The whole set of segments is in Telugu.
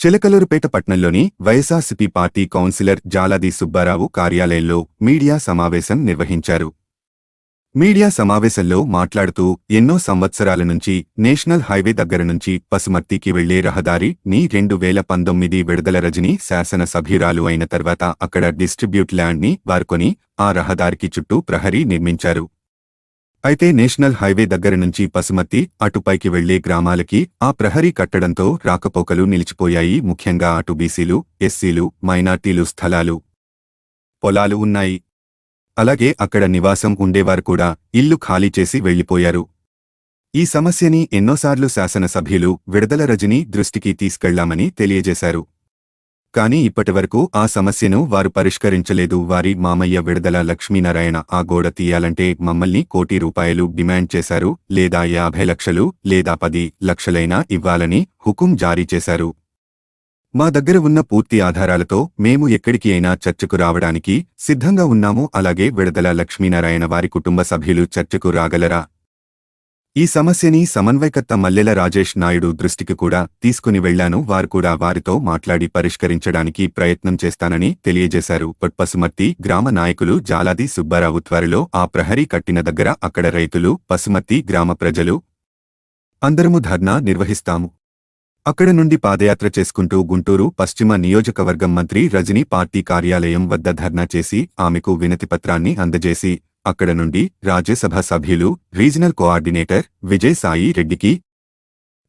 Chilakaluripet పట్నంలోని YSRCP party councillor Jaladi Subbarao కార్యాలయంలో మీడియా సమావేశం నిర్వహించారు. మీడియా సమావేశంలో మాట్లాడుతూ ఎన్నో సంవత్సరాల నుంచి నేషనల్ హైవే దగ్గర నుంచి పసుమర్తికి వెళ్ళే రహదారి ని రెండు వేల పంతొమ్మిది విడుదల రజని శాసనసభ్యురాలు అయిన తర్వాత అక్కడ డిస్ట్రిబ్యూట్ ల్యాండ్ని వారుకొని ఆ రహదారికి చుట్టూ ప్రహరీ నిర్మించారు. అయితే నేషనల్ హైవే దగ్గర నుంచి పసుమత్తి అటుపైకి వెళ్ళే గ్రామాలకి ఆ ప్రహరీ కట్టడంతో రాకపోకలు నిలిచిపోయాయి. ముఖ్యంగా అటు బీసీలు ఎస్సీలు మైనార్టీలు స్థలాలు పొలాలు ఉన్నాయి. అలాగే అక్కడ నివాసం ఉండేవారు కూడా ఇల్లు ఖాళీ చేసి వెళ్ళిపోయారు ఈ సమస్యని ఎన్నోసార్లు శాసనసభ్యులు విడుదల రజని దృష్టికి తీసుకెళ్ళామని తెలియజేశారు. కాని ఇప్పటివరకు ఆ సమస్యను వారు పరిష్కరించలేదు. వారి మామయ్య విడుదల లక్ష్మీనారాయణ ఆ గోడ తీయాలంటే మమ్మల్ని కోటి రూపాయలు డిమాండ్ చేశారు. లేదా యాభై లక్షలు లేదా పది లక్షలైనా ఇవ్వాలని హుకుం జారీ చేశారు. మా దగ్గర ఉన్న పూర్తి ఆధారాలతో మేము ఎక్కడికి అయినా చర్చకు రావడానికి సిద్ధంగా ఉన్నాము. అలాగే విడుదల లక్ష్మీనారాయణ వారి కుటుంబ సభ్యులు చర్చకు రాగలరా? ఈ సమస్యని సమన్వయకర్త మల్లెల రాజేష్ నాయుడు దృష్టికి కూడా తీసుకుని వెళ్ళాను వారు కూడా వారితో మాట్లాడి పరిష్కరించడానికి ప్రయత్నం చేస్తానని తెలియజేశారు. పసుమర్తి గ్రామ నాయకులు జాలాది సుబ్బారావు త్వరలో ఆ ప్రహరీ కట్టిన దగ్గర అక్కడ రైతులు పసుమర్తి గ్రామ ప్రజలు అందరము ధర్నా నిర్వహిస్తాము. అక్కడ నుండి పాదయాత్ర చేసుకుంటూ గుంటూరు పశ్చిమ నియోజకవర్గం మంత్రి రజనీ పార్టీ కార్యాలయం వద్ద ధర్నా చేసి ఆమెకు వినతిపత్రాన్ని అందజేసి అక్కడ నుండి రాజ్యసభ సభ్యులు రీజనల్ కోఆర్డినేటర్ విజయసాయి రెడ్డికి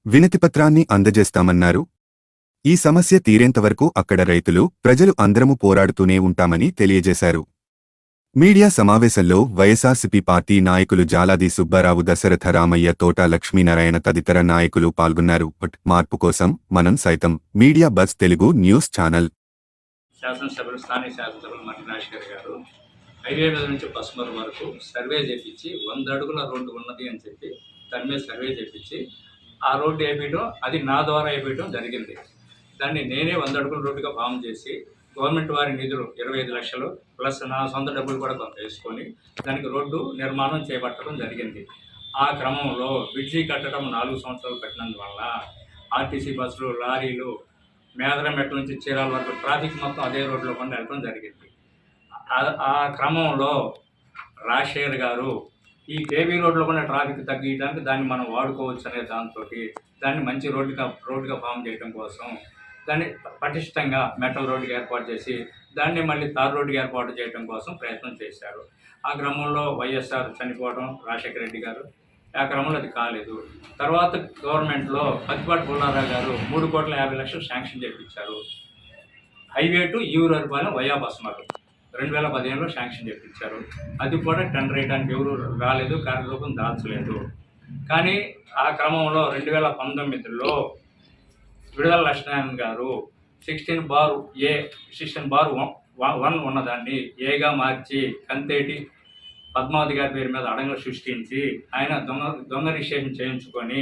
వినతిపత్రాన్ని అందజేస్తామన్నారు. ఈ సమస్య తీరేంతవరకు అక్కడ రైతులు ప్రజలు అందరము పోరాడుతూనే ఉంటామని తెలియజేశారు. మీడియా సమావేశంలో వైఎస్ఆర్సీపీ పార్టీ నాయకులు జాలాది సుబ్బారావు దశరథ రామయ్య తోట లక్ష్మీనారాయణ తదితర నాయకులు పాల్గొన్నారు. బట్ మార్పు కోసం మనం సైతం media bus Telugu news channel. శాసనసభ్యులు స్థానిక శాసనసభ్యులు మట్టి నాశకర్ గారు హైవే మీద నుంచి పసుమరు వరకు సర్వే చేపించి వంద అడుగుల రోడ్డు ఉన్నది అని చెప్పి దాని మీద సర్వే చేపించి ఆ రోడ్డు వేయడం అది నా ద్వారా వేయడం జరిగింది. దాన్ని నేనే వంద అడుగుల రోడ్డుగా ఫామ్ చేసి గవర్నమెంట్ వారి నిధులు ఇరవై ఐదు లక్షలు ప్లస్ నా సొంత డబ్బులు కూడా కొంత వేసుకొని దానికి రోడ్డు నిర్మాణం చేపట్టడం జరిగింది. ఆ క్రమంలో బ్రిడ్జి కట్టడం నాలుగు సంవత్సరాలు పెట్టినందువల్ల ఆర్టీసీ బస్సులు లారీలు మేదరమెట్ల నుంచి చీరాల వరకు ట్రాఫిక్ మొత్తం అదే రోడ్లో కొండ వెళ్ళడం జరిగింది. ఆ- క్రమంలో రాజశేఖర్ గారు ఈ కేవీ రోడ్లో కూడా ట్రాఫిక్ తగ్గించడానికి దాన్ని మనం వాడుకోవచ్చు అనే దాంతో దాన్ని మంచి రోడ్డుగా రోడ్డుగా ఫామ్ చేయడం కోసం దాన్ని పటిష్టంగా మెటల్ రోడ్డుకి ఏర్పాటు చేసి దాన్ని మళ్ళీ తార్ రోడ్డుకి ఏర్పాటు చేయడం కోసం ప్రయత్నం చేశారు. ఆ క్రమంలో వైఎస్ఆర్ చనిపోవడం రాజశేఖర రెడ్డి గారు. ఆ క్రమంలో అది కాలేదు. తర్వాత గవర్నమెంట్లో పత్తిపాటి పుల్లారావు గారు మూడు కోట్ల యాభై లక్షలు శాంక్షన్ చేయించారు హైవే టు ఈవురపాలెం వయా బస్మరు రెండు వేల పదిహేనులో శాంక్షన్ చేయించారు అది కూడా టెండర్ వేయడానికి ఎవరు రాలేదు కార్యరూపం దాల్చలేదు. కానీ ఆ క్రమంలో రెండు వేల పంతొమ్మిదిలో విడుదల లక్ష్మణ్ గారు sixteen bar A sixteen bar one one ఉన్నదాన్ని ఏగా మార్చి కంతేటి పద్మావతి గారి పేరు మీద అడంగులు సృష్టించి ఆయన దొంగ దొంగ రిజిస్ట్రేషన్ చేయించుకొని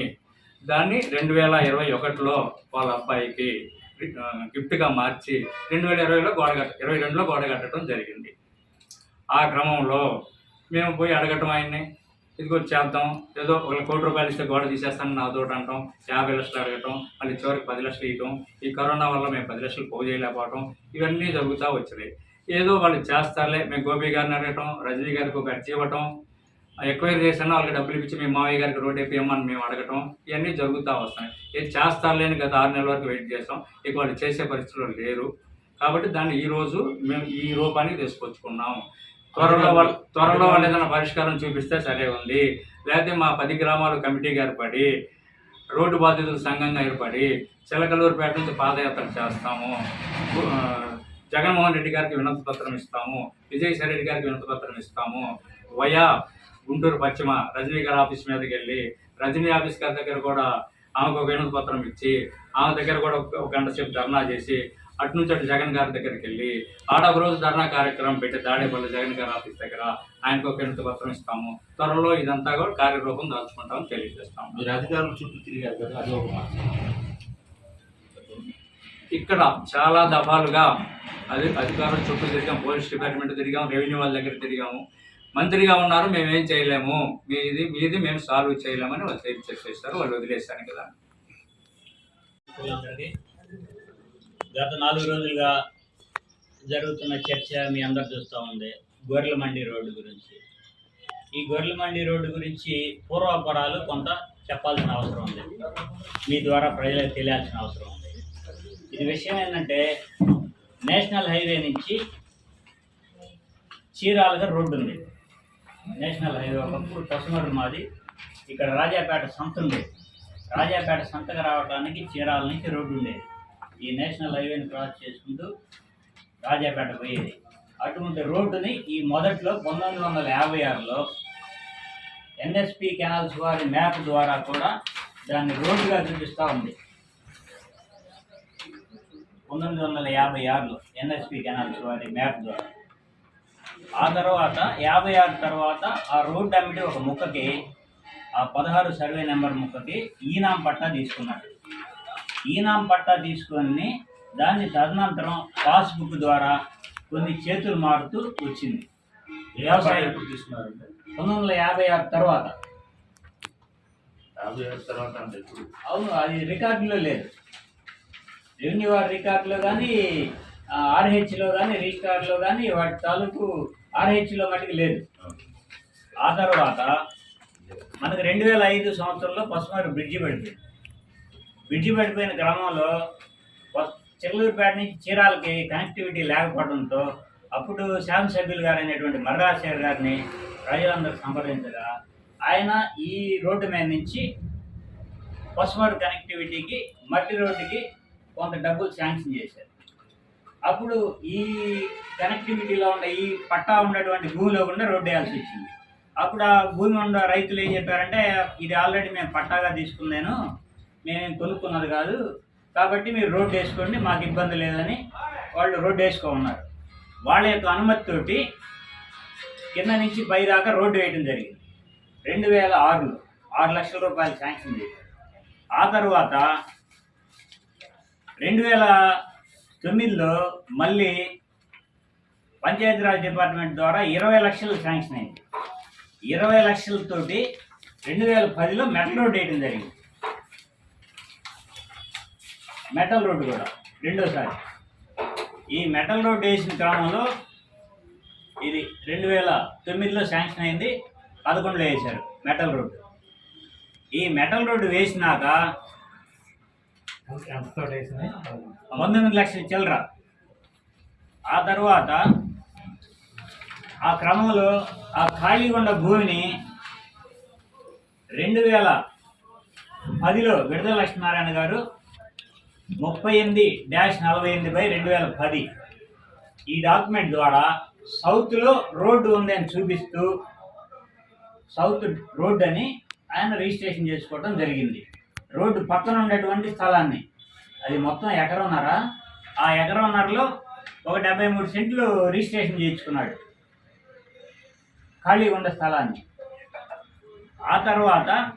దాన్ని రెండు వేల ఇరవై ఒకటిలో వాళ్ళ అబ్బాయికి గిఫ్ట్గా మార్చి రెండు వేల ఇరవైలో గోడ కట్ట ఇరవై రెండులో గోడ కట్టడం జరిగింది. ఆ క్రమంలో మేము పోయి అడగటం ఆయన్ని ఇదిగో చేద్దాం ఏదో ఒక కోటి రూపాయలు ఇస్తే గోడ తీసేస్తాను నా తోటి అంటాం యాభై లక్షలు అడగటం మళ్ళీ చివరికి పది లక్షలు ఇవ్వటం ఈ కరోనా వల్ల మేము పది లక్షలు పోగు చేయలేకపోవటం ఇవన్నీ జరుగుతూ వచ్చినాయి. ఏదో వాళ్ళు చేస్తారులే మేము గోపి గారిని అడగటం రజనీ గారికి ఒక అర్జీ ఇవ్వటం ఎక్వైర్ చేసినా వాళ్ళకి డబ్బులు ఇప్పించి మేము మావయ్య గారికి రోడ్ వేపియమని మేము అడగటం ఇవన్నీ జరుగుతూ వస్తున్నాయి. ఇది చేస్తారులే అని గత ఆరు నెలల వరకు వెయిట్ చేస్తాం. ఇక వాళ్ళు చేసే పరిస్థితులు లేరు. కాబట్టి దాన్ని ఈ రోజు మేము ఈ రూపానికి తీసుకొచ్చుకున్నాం. త్వరలో వాళ్ళు త్వరలో వాళ్ళు ఏదైనా పరిష్కారం చూపిస్తే సరే ఉంది. లేకపోతే మా పది గ్రామాలు కమిటీగా ఏర్పడి రోడ్డు బాధితుల సంఘంగా ఏర్పడి చిలకలూరుపేట నుంచి పాదయాత్ర చేస్తాము. జగన్మోహన్ రెడ్డి గారికి వినతి పత్రం ఇస్తాము. విజయసాయి రెడ్డి గారికి వినతి పత్రం ఇస్తాము. వయా గుంటూరు పశ్చిమ రజనీ గారి ఆఫీస్ మీదకి వెళ్ళి రజనీ ఆఫీస్ గారి దగ్గర కూడా ఆమెకు ఒక వినతి పత్రం ఇచ్చి ఆమె దగ్గర కూడా ఒక గంట సేపు ధర్నా చేసి అటు నుంచి అటు జగన్ గారి దగ్గరికి వెళ్ళి ఆడ ఒక రోజు ధర్నా కార్యక్రమం పెట్టి తాడేపల్లి జగన్ గారి ఆఫీస్ దగ్గర ఆయనకు ఒక వినతి పత్రం ఇస్తాము. త్వరలో ఇదంతా కూడా కార్యరూపం దాల్చుకుంటామని తెలియజేస్తాము. మీరు అధికారుల చుట్టూ తిరిగారు కదా ఇక్కడ చాలా దఫాలుగా అది అధికారుల చుట్టూ తిరిగాం పోలీస్ డిపార్ట్మెంట్ తిరిగాం రెవెన్యూ వాళ్ళ దగ్గర తిరిగాము. మంత్రిగా ఉన్నారు మేమేం చేయలేము. మీది మీది మేము సాల్వ్ చేయలేమని వాళ్ళు తేల్చి చెప్పేస్తారు వాళ్ళు వదిలేశాను కదా. గత నాలుగు రోజులుగా జరుగుతున్న చర్చ మీ అందరు చూస్తూ ఉంది గొర్రెల మండి రోడ్డు గురించి. ఈ గొర్రెల మండి రోడ్డు గురించి పూర్వాపరాలు కొంత చెప్పాల్సిన అవసరం ఉంది. మీ ద్వారా ప్రజలకు తెలియాల్సిన అవసరం ఉంది. ఇది విషయం ఏంటంటే నేషనల్ హైవే నుంచి చీరాలుగా రోడ్డు ఉంది. నేషనల్ హైవే ఒకప్పుడు పసుమర్రు మాది. ఇక్కడ రాజాపేట సంత ఉండేది. రాజాపేట సంతకు రావడానికి చీరాల నుంచి రోడ్డు ఉండేది. ఈ నేషనల్ హైవేని క్రాస్ చేసుకుంటూ రాజాపేట పోయేది. అటువంటి రోడ్డుని ఈ మొదట్లో పంతొమ్మిది వందల యాభై ఆరులో ఎన్ఎస్పి కెనాల్స్ వారి మ్యాప్ ద్వారా కూడా దాన్ని రోడ్డుగా చూపిస్తూ ఉంది. పంతొమ్మిది వందల యాభై ఆరులో ఎన్ఎస్పి కెనాల్స్ వారి మ్యాప్ ద్వారా. ఆ తర్వాత యాభై ఆరు తర్వాత ఆ రోడ్డు అమ్మిడి ఒక ముక్కకి ఆ పదహారు సర్వే నెంబర్ ముక్కకి ఈనాం పట్టా తీసుకున్నాడు. ఈనాం పట్టా తీసుకొని దాన్ని తదనంతరం పాస్బుక్ ద్వారా కొన్ని చేతులు మారుతూ వచ్చింది. వ్యవసాయం ఎప్పుడు తీసుకున్నారంటే పంతొమ్మిది వందల యాభై ఆరు తర్వాత. యాభై ఏళ్ళ తర్వాత అంటే ఇప్పుడు అవును అది రికార్డులో లేదు. రెవెన్యూ వారి రికార్డులో కానీ ఆర్హెచ్లో కానీ రిజిస్టార్లో కానీ వాటి తాలూకు ఆర్హెచ్లో మటుకు లేదు. ఆ తర్వాత మనకు రెండు వేల ఐదు సంవత్సరంలో పసుమారు బ్రిడ్జి పడిపోయింది. బ్రిడ్జి పడిపోయిన గ్రామంలో చిల్లూరుపేట నుంచి చీరాలకి కనెక్టివిటీ లేకపోవడంతో అప్పుడు శాసనసభ్యులు గారు అయినటువంటి మర్రాశేఖర్ గారిని ప్రజలందరూ సంప్రదించగా ఆయన ఈ రోడ్డు మీద నుంచి పసుమారు కనెక్టివిటీకి మట్టి రోడ్డుకి కొంత డబ్బులు శాంక్షన్ చేశారు. అప్పుడు ఈ కనెక్టివిటీలో ఉన్న ఈ పట్టా ఉన్నటువంటి భూమిలో కూడా రోడ్డు వేయాల్సి వచ్చింది. అప్పుడు ఆ భూమి ఉన్న రైతులు ఏం చెప్పారంటే ఇది ఆల్రెడీ మేము పట్టాగా తీసుకున్నాను మేము కొనుక్కున్నది కాదు కాబట్టి మీరు రోడ్డు వేసుకోండి మాకు ఇబ్బంది లేదని వాళ్ళు రోడ్డు వేసుకోమన్నారు. వాళ్ళ యొక్క అనుమతితోటి కింద నుంచి పై దాకా రోడ్డు వేయడం జరిగింది. రెండు వేల ఆరులో ఆరు లక్షల రూపాయలు శాంక్షన్ చేశారు. ఆ తర్వాత రెండు వేల తొమ్మిదిలో మళ్ళీ పంచాయతీరాజ్ డిపార్ట్మెంట్ ద్వారా ఇరవై లక్షలు శాంక్షన్ అయింది. ఇరవై లక్షలతోటి రెండు వేల పదిలో మెటల్ రోడ్ వేయడం జరిగింది. మెటల్ రోడ్డు కూడా రెండోసారి. ఈ మెటల్ రోడ్ వేసిన క్రమంలో ఇది రెండు వేల తొమ్మిదిలో శాంక్షన్ అయింది పదకొండులో వేశారు మెటల్ రోడ్డు. ఈ మెటల్ రోడ్డు వేసినాక పంతొమ్మిది లక్షల చిల్లర. ఆ తర్వాత ఆ క్రమంలో ఆ ఖాళీ ఉన్న భూమిని రెండు వేల పదిలో విడుదల లక్ష్మీనారాయణ గారు ముప్పై ఎనిమిది డాష్ నలభై ఎనిమిది బై రెండు వేల పది. ఈ డాక్యుమెంట్ ద్వారా సౌత్లో రోడ్డు ఉంది అని చూపిస్తూ సౌత్ రోడ్ అని ఆయన రిజిస్ట్రేషన్ చేసుకోవడం జరిగింది. రోడ్డు పక్కన ఉండేటువంటి స్థలాన్ని. అది మొత్తం ఎకరన్నర. ఆ ఎకరన్నరలో ఒక డెబ్బై మూడు సెంట్లు రిజిస్ట్రేషన్ చేయించుకున్నాడు. ఖాళీ ఉన్న స్థలాన్ని. ఆ తర్వాత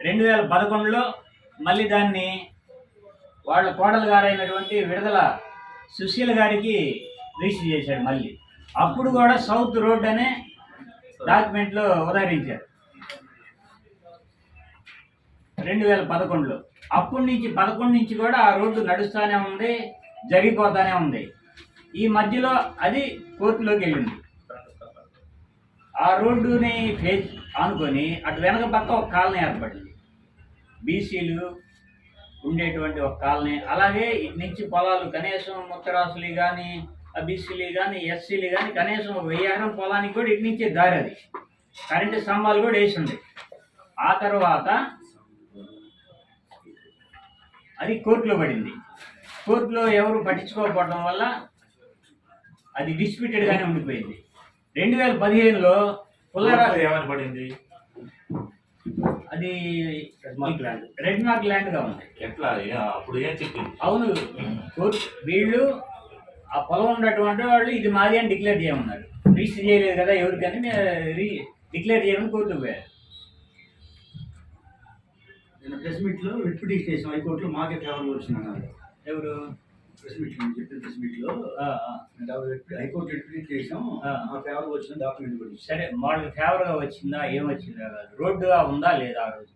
రెండు వేల పదకొండులో మళ్ళీ దాన్ని వాళ్ళ కోడలు గారైనటువంటి విడుదల సుశీల గారికి రిజిస్టర్ చేశాడు మళ్ళీ. అప్పుడు కూడా సౌత్ రోడ్ అనే డాక్యుమెంట్లో ఉదహరించారు. రెండు వేల పదకొండులో. అప్పటి నుంచి పదకొండు నుంచి కూడా ఆ రోడ్డు నడుస్తూనే ఉంది జరిగిపోతానే ఉంది. ఈ మధ్యలో అది కోర్టులోకి వెళ్ళింది. ఆ రోడ్డుని ఫేస్ ఆనుకొని అటు వెనక పక్క ఒక కాలనీ ఏర్పడింది. బీసీలు ఉండేటువంటి ఒక కాలనీ. అలాగే ఇటు నుంచి పొలాలు కనీసం ముత్తరాసులు కానీ బీసీలు కానీ ఎస్సీలు కానీ కనీసం ఒక వెయ్యి ఎకరం పొలానికి కూడా ఇటు నుంచే దారి అది కరెంటు స్తంభాలు కూడా వేసి ఉంది. ఆ తర్వాత అది కోర్టులో పడింది. కోర్టులో ఎవరు పట్టించుకోకపోవడం వల్ల అది డిస్ప్యూటెడ్గానే ఉండిపోయింది. రెండు వేల పదిహేనులో పుల్లరా ఏమని పడింది? అది red mark land. Red mark ల్యాండ్గా ఉంది. ఎట్లా? అప్పుడు ఏం చెప్పింది? అవును. కోర్టు వీళ్ళు ఆ పొలం ఉన్నటువంటి వాళ్ళు ఇది మాది అని డిక్లేర్ చేయమన్నారు. రిజిస్టర్ చేయలేదు కదా ఎవరికని డిక్లేర్ చేయమని కోర్టుకు పోయారు. ప్రెస్ మీట్లో రిట్ పిటిషన్ హైకోర్టులో మాకే వచ్చింది అన్నారు ఎవరు? ప్రెస్ మీట్ చెప్పిన ప్రెస్ మీట్లో ఆ, ఆ. హైకోర్టు రిట్ పిటిషన్ ఆ. మా ఫేవర్ వచ్చిన డాక్యుమెంట్ కూడా ఇచ్చారు సరే వాళ్ళకి ఫేవర్గా వచ్చిందా? ఏమొచ్చిందా? కాదు రోడ్డుగా ఉందా లేదా ఆ రోజు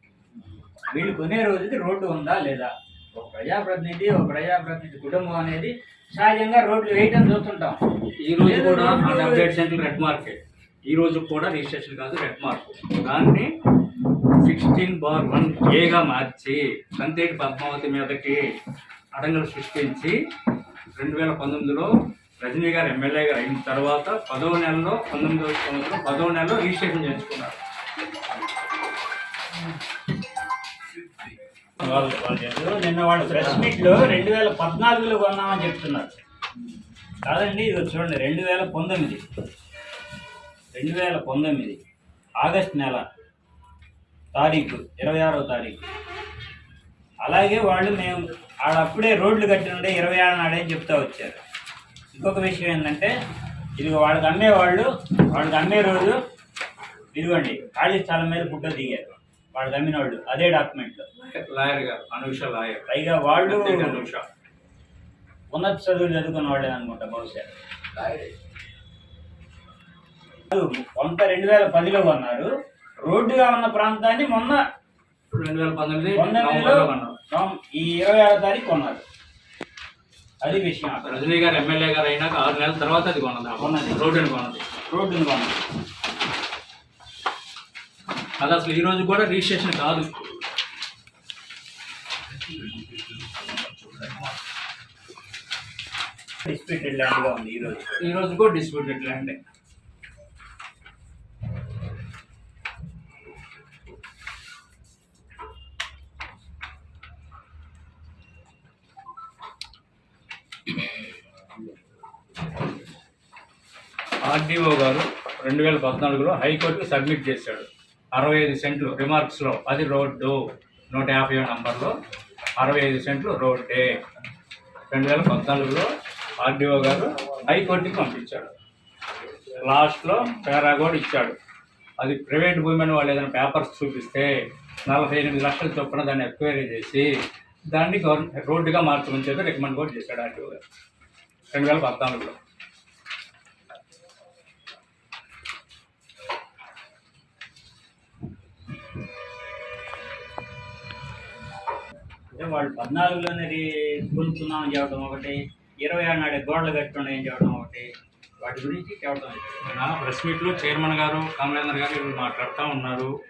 వీళ్ళు కొనే రోజుకి రోడ్డు ఉందా లేదా? ఒక ప్రజాప్రతినిధి ఒక ప్రజాప్రతినిధి కుటుంబం అనేది సహజంగా రోడ్లు వేయటం చూస్తుంటాం. ఈ రోజు కూడా ఆ రోడ్లు- డెబ్బై ఏడు సెంట్లు రెడ్ మార్కే. ఈ రోజు కూడా రిజిస్ట్రేషన్ కాదు రెడ్ మార్క్. దాన్ని సిక్స్టీన్ బార్ వన్ ఏగా మార్చి సంతేటి పద్మావతి మీదకి అడంగలు సృష్టించి రెండు వేల పంతొమ్మిదిలో రజనీ గారు ఎమ్మెల్యే గారు అయిన తర్వాత పదవ నెలలో పంతొమ్మిదవ సంవత్సరం పదవ నెలలో రిజిస్ట్రేషన్ చేయించుకున్నారు. నిన్న వాళ్ళు ప్రెస్ మీట్లో రెండు వేల పద్నాలుగులో కొన్నామని చెప్తున్నారు. కాదండి ఇది చూడండి రెండు వేల పంతొమ్మిది. రెండు వేల పంతొమ్మిది ఆగస్ట్ నెల. తారీఖు ఇరవై ఆరో తారీఖు. అలాగే వాళ్ళు మేము ఆడ అప్పుడే రోడ్లు కట్టి ఉండే ఇరవై ఆరు నాడే చెప్తా వచ్చారు. ఇంకొక విషయం ఏంటంటే ఇది వాళ్ళకి అమ్మేవాళ్ళు వాళ్ళకి అమ్మే రోజు ఇదిగోండి ఖాళీ స్థలం మీద ఫోటో దిగారు. వాళ్ళకి అమ్మిన వాళ్ళు అదే డాక్యుమెంట్లో లాయర్ గారు అనుష లాయర్. పైగా వాళ్ళు అనుష. ఉన్నత చదువులు చదువుకున్న వాళ్ళే అనుకుంటా బహుశా. కొంత రెండు వేల పదిలో కొన్నారు. రోడ్డుగా ఉన్న ప్రాంతాన్ని మొన్న రెండు వేల పంతొమ్మిది ఈ ఇరవై ఆరో తారీఖు కొన్నారు అది విషయం. రజనీ గారు ఎమ్మెల్యే గారు అయినాక ఆరు నెలల తర్వాత అది కొన్నది కొన్నది. రోడ్డుని కొన్నది. రోడ్డుని కొన్నారు అది అసలు ఈ రోజు కూడా రిజిస్ట్రేషన్ కాదు. డిస్ప్యూటెడ్ ల్యాండ్గా ఉంది ఈ రోజు. ఈ రోజు కూడా డిస్ప్యూటెడ్ ల్యాండ్. ఆర్డీఓ గారు రెండు వేల పద్నాలుగులో హైకోర్టుకు సబ్మిట్ చేశాడు. అరవై ఐదు సెంట్లు రిమార్క్స్లో అది రోడ్డు నూట యాభై నంబర్లో అరవై ఐదు సెంట్లు రోడ్డే రెండు వేల పద్నాలుగులో ఆర్డీఓ గారు హైకోర్టుకి పంపించాడు. లాస్ట్లో పేరా కూడా ఇచ్చాడు. అది ప్రైవేట్ భూమి అని వాళ్ళు ఏదైనా పేపర్స్ చూపిస్తే నలభై ఎనిమిది లక్షల చొప్పున దాన్ని ఎక్వైరీ చేసి దాన్ని గవర్నమెంట్ రోడ్డుగా మార్చమని చెప్పి రికమెండ్ కూడా చేశాడు ఆర్డీఓ గారు. రెండు వేల పద్నాలుగులో. అంటే వాళ్ళు పద్నాలుగులోనే రీ- కొనుక్కున్నామని చెప్పడం ఒకటి ఇరవై ఆరు నాడే గోడలు కట్టుకున్నాయని చెప్పడం ఒకటి వాటి గురించి చెప్పడం ప్రెస్ మీట్లో చైర్మన్ గారు కమలేందర్ గారు వీళ్ళు మాట్లాడుతూ ఉన్నారు.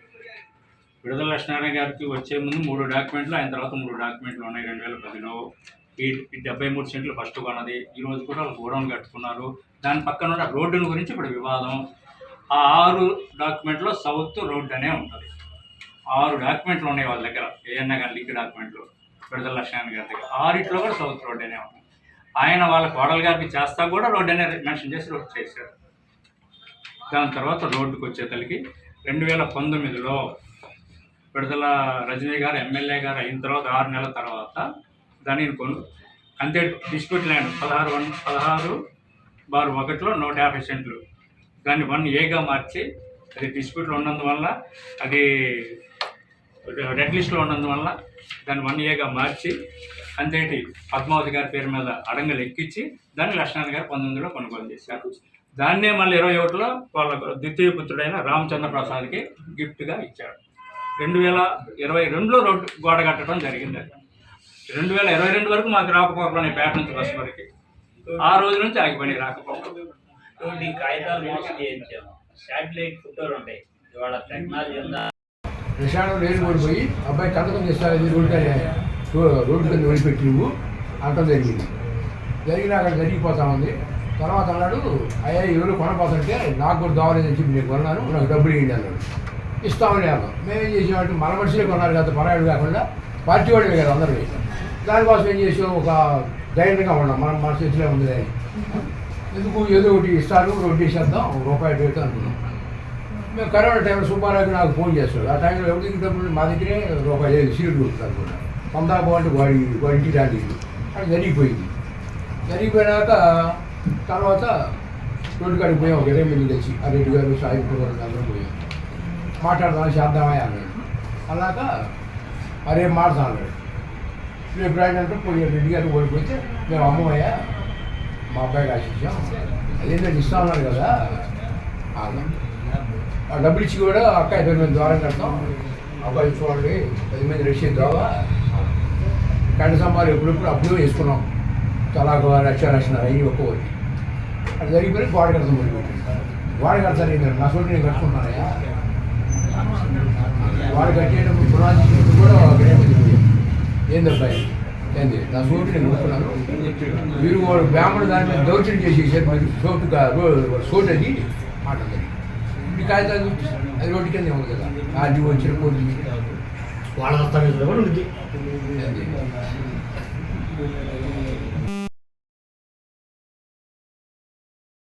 విడుదల లక్ష్మీనారాయణ గారికి వచ్చే ముందు మూడు డాక్యుమెంట్లు ఆయన తర్వాత మూడు డాక్యుమెంట్లు ఉన్నాయి. రెండు వేల పదిలో ఈ డెబ్బై మూడు సెంట్లు ఫస్ట్ కొన్నది. ఈ రోజు కూడా వాళ్ళు గోడౌన్ కట్టుకున్నారు. దాని పక్కన ఉన్న రోడ్డుని గురించి ఇప్పుడు వివాదం. ఆ ఆరు డాక్యుమెంట్లో సౌత్ రోడ్ అనే ఉంటుంది. ఆరు డాక్యుమెంట్లు ఉన్నాయి వాళ్ళ దగ్గర. ఏఎన్ఏ గారి లింక్ డాక్యుమెంట్లు. విడుదల లక్ష్మీనారాయణ గారి దగ్గర. ఆరిట్లో కూడా సౌత్ రోడ్డేనే ఉంది ఆయన వాళ్ళ కోడలు గారికి చేస్తా కూడా రోడ్ మెన్షన్ చేసి రోడ్ చేశారు. దాని తర్వాత రోడ్డుకు వచ్చేతలకి రెండు వేల పంతొమ్మిదిలో విడుదల రజనీ గారు ఎమ్మెల్యే గారు అయిన తర్వాత ఆరు నెలల తర్వాత దానిని కొను అంతే డిస్ప్యూట్ ల్యాండ్ పదహారు వన్ పదహారు బారు ఒకటిలో నూట యాభై సెంట్లు. దాన్ని వన్ ఏగా మార్చి అది డిస్ప్యూట్లో ఉన్నందువల్ల అది రెడ్ లిస్ట్లో ఉన్నందువల్ల దాన్ని వన్ ఏగా మార్చి అంతేటి పద్మావతి గారి పేరు మీద అడంగలు ఎక్కించి దాన్ని లక్ష్మణ్ గారు పంతొమ్మిదిలో కొనుగోలు చేశారు. దాన్నే మళ్ళీ ఇరవై ఒకటిలో వాళ్ళ ద్వితీయ పుత్రుడైన రామచంద్ర ప్రసాద్కి గిఫ్ట్గా ఇచ్చాడు రెండు వేల ఇరవై రెండులో రోడ్డు గోడ కట్టడం జరిగింది. అది రెండు వేల ఇరవై రెండు వరకు మాకు రాకపోకలు పేట నుంచి బస్సు వరకు. ఆ రోజు నుంచి ఆగిపోయి రాకపోకలు. ఇటువంటి కాగితాలు మోసం చేయించాము శాటిలైట్ ఫోటోలు ఉంటాయి. ఇవాళ టెక్నాలజీ ఉందా? విషాణం లేని ఓడిపోయి అబ్బాయి కంటకం చేస్తారు ఇది రోడ్డు రోడ్డు కింద వదిలిపెట్టి నువ్వు అంటం జరిగింది. జరిగిన అక్కడ జరిగిపోతా ఉంది. తర్వాత అన్నాడు అయ్యా ఎవరు కొనపోతుంటే నాకు కూడా దావలేదని చెప్పి నేను కొన్నాను నాకు డబ్బులు ఇవ్వండి అన్నాడు. ఇస్తామని అన్నాం మేము ఏం చేసామంటే మన మనుషులే కొన్నారు కదా పరాయుడు కాకుండా పార్టీ వాడే కదా అందరూ. దానికోసం ఏం చేసాం ఒక ధైర్యంగా ఉన్నాం మనం మన చేతిలో ఉంది ఎందుకు? ఏదో ఒకటి ఇస్తారు రోడ్డు చేద్దాం ఒక రూపాయి పెడతాం అనుకున్నాం. మేము కరోనా టైంలో సుబ్బారావుకి నాకు ఫోన్ చేస్తాడు ఆ టైంలో ఎవరి దగ్గర డబ్బులు మా దగ్గరే రూపాయి లేదు సీట్లు కొడుతారు కూడా పొందా పోవాలంటే వాడి వాడి ఇంటికి రాలేదు అది జరిగిపోయింది జరిగిపోయినాక తర్వాత రోడ్డు కాడికి పోయాం ఒక ఇరవై మంది తెచ్చి ఆ రెడ్డి గారు సాయి గారు అందరూ పోయాం మాట్లాడదాం చేద్దామా అన్నాడు అలాగా అరే మాడదాం అన్నాడు రేపు రాయంటే పోయి రెడ్డి గారు ఓడిపోతే మేము అమ్మయ్యా మా అబ్బాయికి ఆశించాం అదేంటంటే ఇస్తా ఉన్నారు కదా అన్నాం ఆ డబ్బులు ఇచ్చి కూడా అక్క ఇరవై మంది ద్వారం కడతాం. అబ్బాయి చూడండి పది మంది రషీద్ ద్వారా కరెంటు స్తంభాలు ఎప్పుడెప్పుడు అప్పుడు వేసుకున్నాం. తలాకు లక్ష లక్షన్నర అయ్యి ఒక్కొక్కటి అది జరిగిపోయి గోడ కడతాం మరి గోడ కడతాను నేను నా చోటు నేను కట్టుకున్నానయ్యా గోడ కట్టేటప్పుడు పునాది కూడా ఒకటే ఉంది. ఏంది నా చోటు నేను కట్టుకున్నాను. మీరు వాడు బ్రాహ్మణుడు దాని మీద దౌర్జన్యం చేసేసారు మీరు చోటుగా చోటు అది. మాట కాగితాలు చూపిస్తాను. అది రోడ్డు కింద ఉంది కదా అది వచ్చిన కోర్టు వాళ్ళ ఏంది